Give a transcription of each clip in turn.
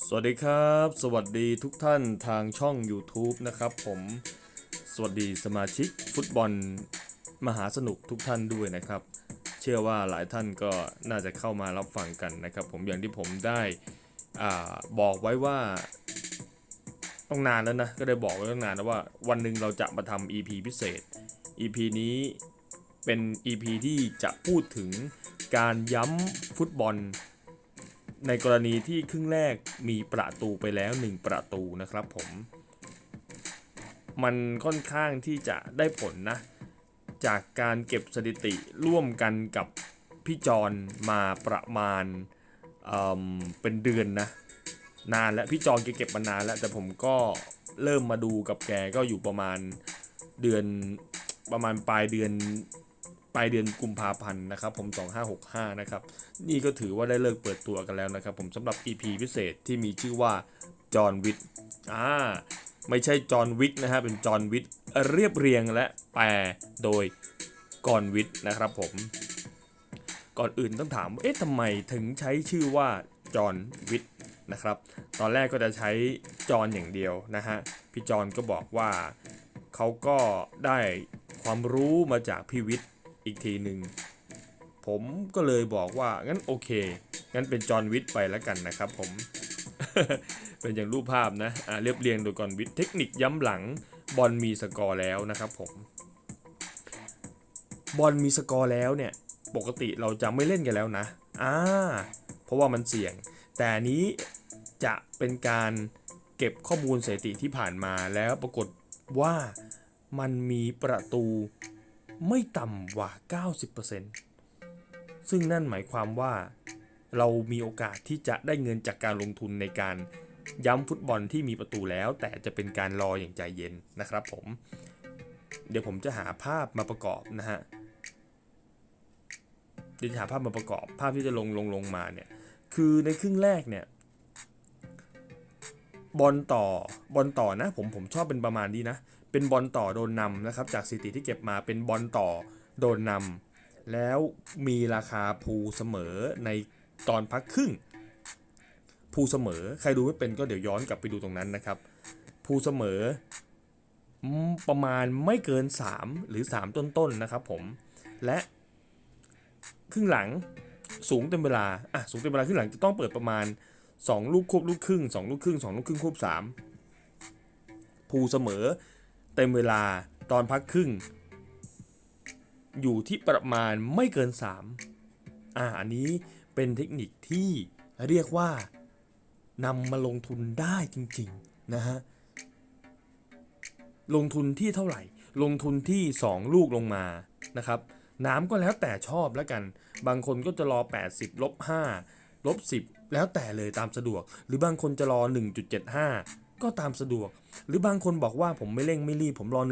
สวัสดีครับ สวัสดีทุกท่านทางช่อง YouTube นะครับผม สวัสดีสมาชิกฟุตบอลมหาสนุกทุกท่านด้วยนะครับ เชื่อว่าหลายท่านก็น่าจะเข้ามารับฟังกันนะครับ ผมอย่างที่ผมได้อาบอกไว้ว่าต้องนานแล้วนะ ก็ได้บอกไว้ตั้งนานแล้วว่าวันหนึ่งเราจะมาทำ EP พิเศษ EP นี้เป็น EP ที่จะพูดถึงการย้ำฟุตบอล ในกรณีที่ครึ่งแรกมีประตูไปแล้ว 1 ประตูนะครับผม มันค่อนข้างที่จะได้ผลนะ จากการเก็บสถิติร่วมกันกับพี่จอนมาประมาณเเป็นเดือนนะ นานแล้วพี่จอนแกเก็บมานานแล้ว แต่ผมก็เริ่มมาดูกับแกก็อยู่ประมาณเดือนประมาณปลายเดือน ปลายเดือนกุมภาพันธ์นะครับผม2565นะครับนี่ก็ถือว่าได้เลิกเปิดตัวกันแล้วนะครับผมสำหรับ EP พิเศษที่มีชื่อว่าจอห์นวิทอ่าไม่ใช่จอห์นวิกนะฮะเป็นจอห์นวิทเรียบเรียงและแปลโดยกรวิทนะครับผมก่อนอื่นต้องถามว่าเอ๊ะทำไมถึงใช้ชื่อว่าจอห์นวิทนะครับตอนแรกก็จะใช้จอห์นอย่างเดียวนะฮะพี่จอห์นก็บอกว่าเขาก็ได้ความรู้มาจากพี่วิทย์ อีกทีหนึ่งผมก็เลยบอกว่างั้นโอเค งั้นเป็นจอห์นวิทไปแล้วกันนะครับผม เป็นอย่างรูปภาพนะอ่าเรียบเรียงโดยกรวิทเทคนิคย้ำหลังบอลมีสกอร์แล้วนะครับผมบอลมีสกอร์แล้วเนี่ยปกติเราจะไม่เล่นกันแล้วนะอ่าเพราะว่ามันเสี่ยง แต่นี้จะเป็นการเก็บข้อมูลสถิติที่ผ่านมาแล้วปรากฏว่ามันมีประตู ไม่ต่ำกว่า 90%ซึ่งนั่นหมายความว่า เรามีโอกาสที่จะได้เงินจากการลงทุนในการย้ำฟุตบอลที่มีประตูแล้ว แต่จะเป็นการรออย่างใจเย็นนะครับผม เดี๋ยวผมจะหาภาพมาประกอบนะฮะเดี๋ยวจะหาภาพมาประกอบภาพที่จะลงลงลงมาเนี่ยคือในครึ่งแรกเนี่ยบอลต่อบอลต่อนะผมผมชอบเป็นประมาณนี้นะ เป็นบอลต่อโดนนำนะครับ จากสถิติที่เก็บมาเป็นบอลต่อโดนนำแล้วมีราคาภูเสมอในตอนพักครึ่งภูเสมอใครดูไม่เป็นก็เดี๋ยวย้อนกลับไปดูตรงนั้นนะครับภูเสมอประมาณไม่เกิน 3 หรือ 3 ต้นๆนะครับผม และครึ่งหลังสูงเต็มเวลาอะสูงเต็มเวลาครึ่งหลังจะต้องเปิดประมาณ 2 ลูกควบลูกครึ่ง 2 ลูกครึ่ง 2 ลูกครึ่งควบ3ภูเสมอ เต็มเวลาตอนพักครึ่ง อยู่ที่ประมาณไม่เกิน 3 อ่าอันนี้เป็นเทคนิคที่เรียกว่านำมาลงทุนได้จริงๆนะฮะลงทุนที่เท่าไหร่ ลงทุนที่ 2 ลูกลงมานะครับ น้ำก็แล้วแต่ชอบแล้วกัน บางคนก็จะรอ 80ลบ5ลบ10 แล้วแต่เลยตามสะดวก หรือบางคนจะรอ 1.75 ก็ตามสะดวก หรือบางคนบอกว่าผมไม่เร่งไม่รีบผมรอ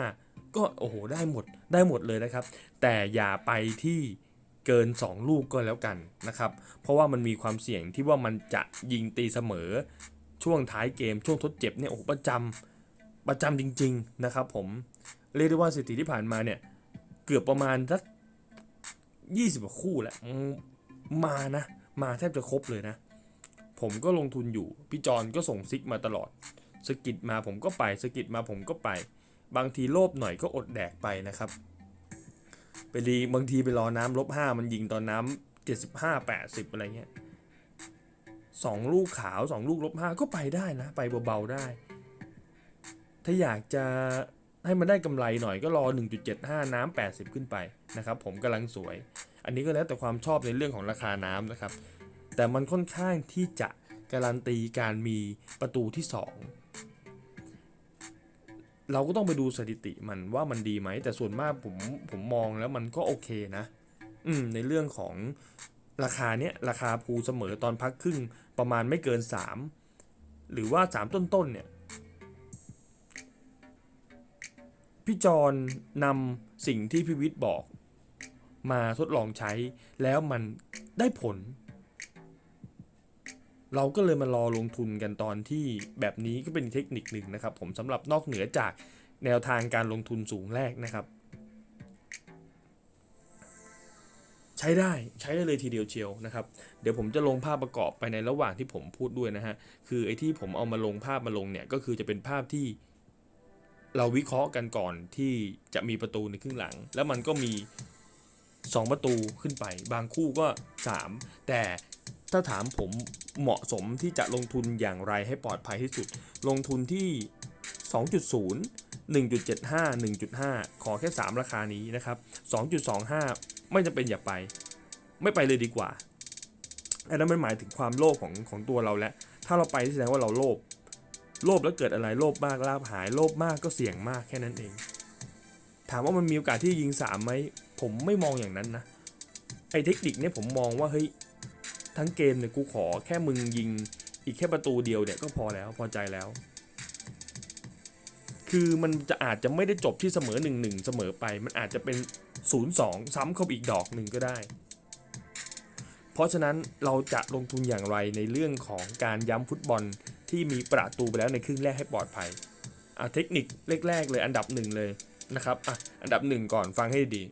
1.5 ก็โอ้โหได้หมดได้หมดเลยนะครับ แต่อย่าไปที่เกิน 2 ลูกก็แล้วกันนะครับ เพราะว่ามันมีความเสี่ยงที่ว่ามันจะยิงตีเสมอ ช่วงท้ายเกมช่วงทดเจ็บเนี่ยโอ้ประจำประจำจริง ๆนะครับผมเรียกได้ว่าสถิติที่ผ่านมาเนี่ยเกือบประมาณสักยี่สิบกว่าคู่แหละมานะ มาแทบจะครบเลยนะ ผมก็ลงทุนอยู่ พี่จอนก็ส่งซิกมาตลอดสกิดมาผมก็ไปสกิดมาผมก็ไป บางทีโลภหน่อยก็อดแดกไปนะครับ ไปดีบางทีไปรอน้ำลบห้ามันยิงตอนน้ำเจ็ดสิบห้าแปดสิบอะไรเงี้ยสองลูกขาวสองลูกลบห้าก็ไปได้นะ ไปเบาๆได้ ถ้าอยากจะให้มันได้กำไรหน่อยก็รอ 1.75 น้ำ80 ขึ้นไปนะครับ ผมกำลังสวย อันนี้ก็แล้วแต่ความชอบในเรื่องของราคาน้ำนะครับ แต่มันค่อนข้างที่จะการันตีการมีประตูที่ 2 เราก็ต้องไปดูสถิติมันว่ามันดีไหม แต่ส่วนมากผมผมมองแล้วมันก็โอเคนะ อืมในเรื่องของราคาเนี้ยราคาภูเสมอตอนพักครึ่งประมาณไม่เกิน 3 หรือว่า 3 ต้นๆเนี่ยพี่จอนนำสิ่งที่พี่วิทย์บอกมาทดลองใช้แล้วมันได้ผล เราก็เลยมารอลงทุนกันตอนที่แบบนี้ก็เป็นเทคนิคหนึ่งนะครับ ผมสำหรับนอกเหนือจากแนวทางการลงทุนสูงแรกนะครับ ใช้ได้ใช้ได้เลยทีเดียวเชียวนะครับ เดี๋ยวผมจะลงภาพประกอบไปในระหว่างที่ผมพูดด้วยนะฮะคือไอ้ที่ผมเอามาลงภาพมาลงเนี่ยก็คือจะเป็นภาพที่เราวิเคราะห์กันก่อนที่จะมีประตูในครึ่งหลัง แล้วมันก็มี 2 ประตูขึ้นไป บางคู่ก็ 3 แต่ ถ้าถามผมเหมาะสมที่จะลงทุนอย่างไรให้ปลอดภัยที่สุด ลงทุนที่ 2.0 1.75 1.5 ขอแค่ 3 ราคานี้นะครับ 2.25 ไม่จำเป็นอย่าไป ไม่ไปเลยดีกว่า อันนั้นมันหมายถึงความโลภของของตัวเราแล้วถ้าเราไปแสดงว่าเราโลภ โลภแล้วเกิดอะไร โลภมากลาบหาย โลภมากก็เสี่ยงมากแค่นั้นเอง ถามว่ามันมีโอกาสที่ยิงสามไหม ผมไม่มองอย่างนั้นนะ ไอ้เทคนิคเนี่ยผมมองว่าเฮ้ย ทั้งเกมเนี่ยกูขอแค่มึงยิงอีกแค่ประตูเดียวเนี่ยก็พอแล้วพอใจแล้ว คือมันจะอาจจะไม่ได้จบที่เสมอ1นหนึ่งเสมอไป มันอาจจะเป็น 0 2 ซ้ำเข้าอีกดอกหนึ่งก็ได้ เพราะฉะนั้นเราจะลงทุนอย่างไรในเรื่องของการย้ำฟุตบอลที่มีประตูไปแล้วในครึ่งแรกให้ปลอดภัยอะเทคนิคแรกๆเลยอันดับหนึ่งเลยนะครับอะอันดับหนึ่งก่อนฟังให้ดี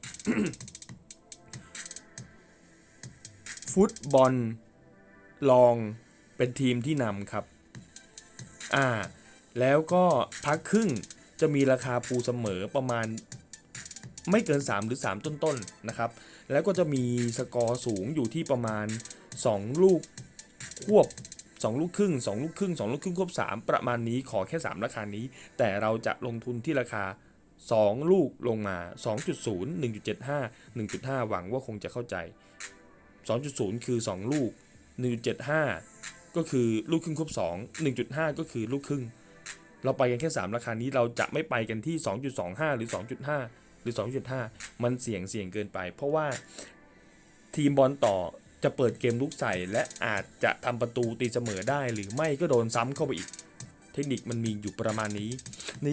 ฟุตบอลลองเป็นทีมที่นำครับ อ่า แล้วก็พักครึ่งจะมีราคาปูเสมอประมาณไม่เกิน 3 หรือ 3 ต้นๆนะครับ แล้วก็จะมีสกอร์สูงอยู่ที่ประมาณ 2 ลูกควบ 2 ลูกครึ่ง 2 ลูกครึ่ง 2 ลูกครึ่งควบ 3 ประมาณนี้ขอแค่ 3 ราคานี้ แต่เราจะลงทุนที่ราคา 2 ลูกลงมา 2.0 1.75 1.5 หวังว่าคงจะเข้าใจ 2.0 คือ 2 ลูก 1.75 ก็คือลูกครึ่งควบ2 1.5 ก็คือลูกครึ่ง เราไปกันแค่ 3 ราคานี้เราจะไม่ไปกันที่ 2.25 หรือ 2.5 หรือ 2.5 มันเสี่ยงเสี่ยงเกินไป เพราะว่าทีมบอลต่อจะเปิดเกมลุกใส่และอาจจะทำประตูตีเสมอได้หรือไม่ก็โดนซ้ำเข้าไปอีก เทคนิคมันมีอยู่ประมาณนี้ใน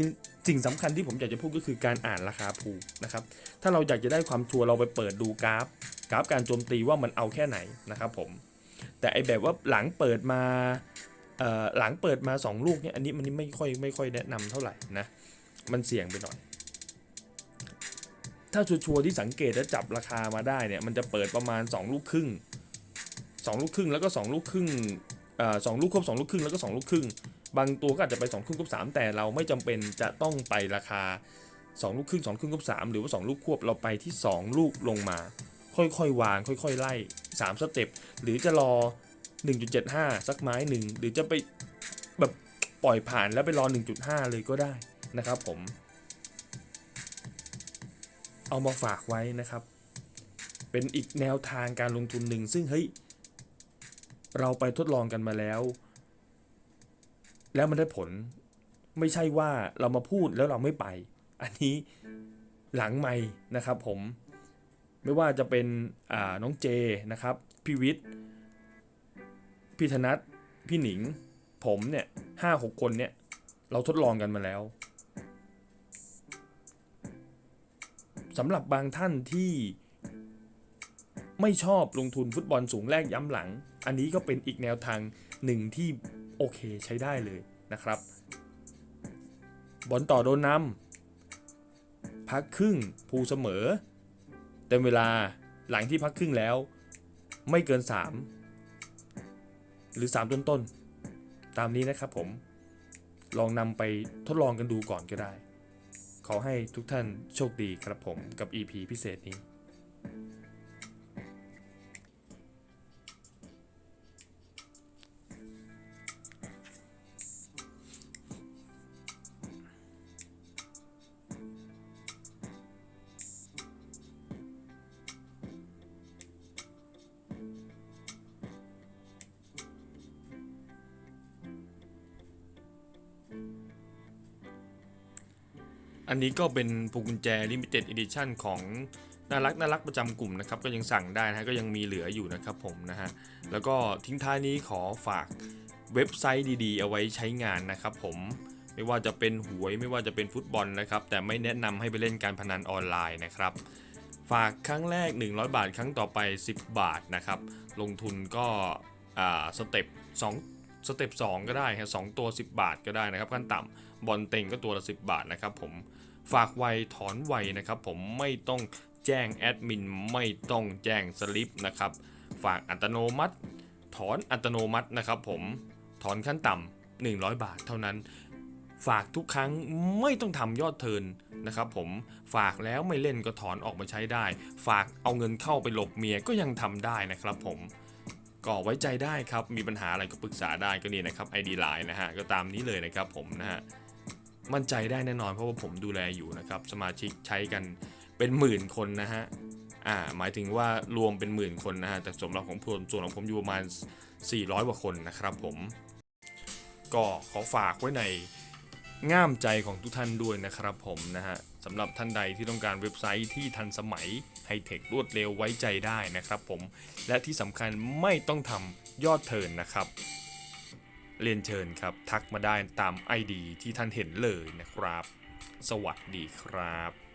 สิ่งสำคัญที่ผมอยากจะพูดก็คือการอ่านราคาภูกนะครับ ถ้าเราอยากจะได้ความชัวร์เราไปเปิดดูกราฟ กราฟการโจมตีว่ามันเอาแค่ไหนนะครับผมแต่ไอแบบว่าหลังเปิดมาหลังเปิดมา 2 ลูกเนี่ยอันนี้มันไม่ค่อยไม่ค่อยแนะนำเท่าไหร่นะมันเสี่ยงไปหน่อย ถ้าชัวร์ที่สังเกตและจับราคามาได้เนี่ยมันจะเปิดประมาณ 2 ลูกครึ่ง2ลูกครึ่งแล้วก็ 2 ลูกครึ่งสองลูกครบ2ลูกครึ่งแล้วก็ 2 ลูกครึ่ง บางตัวก็อาจจะไป2ครึ่งครบ3แต่เราไม่จำเป็นจะต้องไปราคา 2 ลูกครึ่ง2ครึ่งครบ3หรือว่า 2 ลูกควบเราไปที่ 2 ลูกลงมา ค่อยๆวาง ค่อยๆไล่ 3 สเต็ปหรือจะรอ 1.75 สักไม้หนึ่งหรือจะไปแบบปล่อยผ่านแล้วไปรอ 1.5 เลยก็ได้นะครับผม เอามาฝากไว้นะครับ เป็นอีกแนวทางการลงทุนหนึ่งซึ่งเฮ้ยเราไปทดลองกันมาแล้ว แล้วมันได้ผลไม่ใช่ว่าเรามาพูดแล้วเราไม่ไป อันนี้หลังไม่นะครับผมไม่ว่าจะเป็นน้องเจนะครับพี่วิทย์พี่ธนัทพี่หนิง ผมเนี่ยห้าหกคนเนี่ยเราทดลองกันมาแล้วสำหรับบางท่านที่ไม่ชอบลงทุนฟุตบอลสูงแรกย้ำหลัง อันนี้ก็เป็นอีกแนวทางหนึ่งที่ โอเคใช้ได้เลยนะครับ บอลต่อโดนนำพักครึ่งภูเสมอ เต็มเวลาหลังที่พักครึ่งแล้ว ไม่เกิน 3 หรือ 3 ต้นต้นตามนี้นะครับผมลองนำไปทดลองกันดูก่อนก็ได้ ขอให้ทุกท่านโชคดีครับผมกับ EP พิเศษนี้ อันนี้ก็เป็นพวงกุญแจ Limited Edition ของน่ารักน่ารักประจำกลุ่มนะครับก็ยังสั่งได้นะฮะก็ยังมีเหลืออยู่นะครับผมนะฮะแล้วก็ทิ้งท้ายนี้ขอฝากเว็บไซต์ดีๆ เอาไว้ใช้งานนะครับผมไม่ว่าจะเป็นหวยไม่ว่าจะเป็นฟุตบอลนะครับแต่ไม่แนะนำให้ไปเล่นการพนันออนไลน์นะครับฝากครั้งแรก 100 บาท ครั้งต่อไป 10 บาทนะครับลงทุนก็อ่าสเต็ป2สเต็ป2ก็ได้ครับสองตัว 10 บาทก็ได้นะครับขั้นต่ำบอลเต็งก็ตัวละ 10 บาทนะครับผม ฝากไวถอนไวนะครับผมไม่ต้องแจ้งแอดมินไม่ต้องแจ้งสลิปนะครับฝากอัตโนมัติ ถอนอัตโนมัตินะครับผมถอนขั้นต่ำ100 บาทเท่านั้น ฝากทุกครั้งไม่ต้องทำยอดเทินนะครับผมฝากแล้วไม่เล่นก็ถอนออกมาใช้ได้ ฝากเอาเงินเข้าไปหลบเมียก็ยังทำได้นะครับผมก็ไว้ใจได้ครับ มีปัญหาอะไรก็ปรึกษาได้ก็นี่นะครับ ID Line นะฮะ ก็ตามนี้เลยนะครับผมนะฮะ มั่นใจได้แน่นอนเพราะว่าผมดูแลอยู่นะครับ สมาชิกใช้กันเป็นหมื่นคนนะฮะอ่าหมายถึงว่ารวมเป็นหมื่นคนนะฮะแต่สำหรับของผมส่วนของผมอยู่ประมาณ 400 กว่าคนนะครับผม ก็ขอฝากไว้ในง่ามใจของทุกท่านด้วยนะครับผมนะฮะสำหรับท่านใดที่ต้องการเว็บไซต์ที่ทันสมัยไฮเทครวดเร็วไว้ใจได้นะครับผม และที่สำคัญไม่ต้องทำยอดเทินนะครับ เรียนเชิญครับทักมาได้ตาม ID ที่ท่านเห็นเลยนะครับ สวัสดีครับ